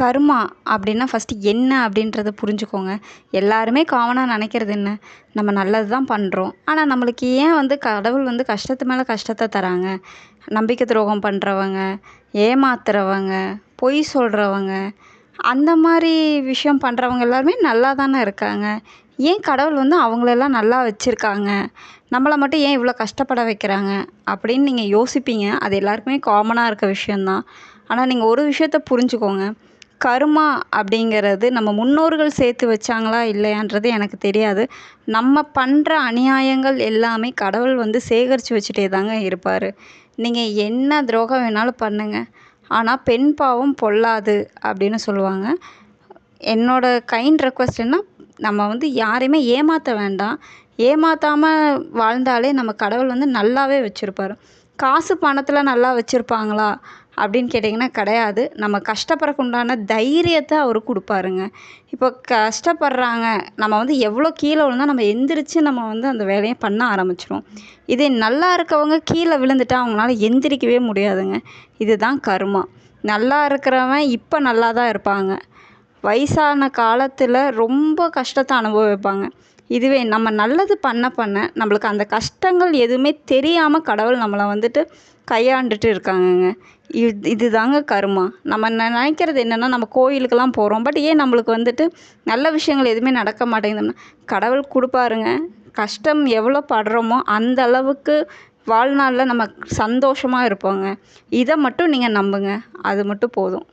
கர்மா அப்படின்னா ஃபஸ்ட்டு என்ன அப்படின்றத புரிஞ்சுக்கோங்க. எல்லாருமே காமனாக நினைக்கிறது என்ன? நம்ம நல்லது தான் பண்ணுறோம் ஆனால் நம்மளுக்கு ஏன் வந்து கடவுள் வந்து கஷ்டத்து மேலே கஷ்டத்தை தராங்க? நம்பிக்கை துரோகம் பண்ணுறவங்க ஏமாத்துறவங்க பொய் சொல்கிறவங்க அந்த மாதிரி விஷயம் பண்ணுறவங்க எல்லாருமே நல்லா தானே இருக்காங்க. ஏன் கடவுள் வந்து அவங்களெல்லாம் நல்லா வச்சுருக்காங்க? நம்மளை மட்டும் ஏன் இவ்வளோ கஷ்டப்பட வைக்கிறாங்க? அப்படின்னு நீங்கள் யோசிப்பீங்க. அது எல்லாருக்குமே காமனாக இருக்க விஷயந்தான் ஆனால் நீங்கள் ஒரு விஷயத்த புரிஞ்சுக்கோங்க. கருமா அப்படிங்கிறது நம்ம முன்னோர்கள் சேர்த்து வச்சாங்களா இல்லையான்றது எனக்கு தெரியாது. நம்ம பண்ணுற அநியாயங்கள் எல்லாமே கடவுள் வந்து சேகரித்து வச்சுட்டே தாங்க இருப்பார். நீங்கள் என்ன துரோகம் வேணாலும் பண்ணுங்கள் ஆனால் பெண் பாவம் பொல்லாது அப்படின்னு சொல்லுவாங்க. என்னோடய கைண்ட் ரெக்வஸ்ட் என்ன நம்ம வந்து யாரையுமே ஏமாற்ற வேண்டாம். ஏமாற்றாமல் வாழ்ந்தாலே நம்ம கடவுள் வந்து நல்லாவே வச்சுருப்பார். காசு பணத்தில் நல்லா வச்சுருப்பாங்களா அப்படின்னு கேட்டிங்கன்னா கிடையாது. நம்ம கஷ்டப்படுறக்கு உண்டான தைரியத்தை அவர் கொடுப்பாருங்க. இப்போ கஷ்டப்படுறாங்க நம்ம வந்து எவ்வளோ கீழே விழுந்தா நம்ம எந்திரிச்சு நம்ம வந்து அந்த வேலையை பண்ண ஆரம்பிச்சிடும் இதே நல்லா இருக்கவங்க கீழே விழுந்துட்டா அவங்களால எந்திரிக்கவே முடியாதுங்க. இதுதான் கர்மா. நல்லா இருக்கிறவன் இப்போ நல்லா தான் இருப்பாங்க. வயசான காலத்தில் ரொம்ப கஷ்டத்தை அனுபவிப்பாங்க. இதுவே நம்ம நல்லது பண்ண பண்ண நம்மளுக்கு அந்த கஷ்டங்கள் எதுவுமே தெரியாமல் கடவுள் நம்மளை வந்துட்டு கையாண்டுட்டு இருக்காங்கங்க. இது இது தாங்க கர்மா. நம்ம நினைக்கிறது என்னென்னா நம்ம கோயிலுக்கெல்லாம் போகிறோம் பட் ஏன் நம்மளுக்கு வந்துட்டு நல்ல விஷயங்கள் எதுவுமே நடக்க மாட்டேங்குதுன்னா கடவுள் கொடுப்பாருங்க. கஷ்டம் எவ்வளோ படுறோமோ அந்த அளவுக்கு வாழ்நாளில் நம்ம சந்தோஷமாக இருப்போங்க. இதை மட்டும் நீங்கள் நம்புங்க. அது மட்டும் போதும்.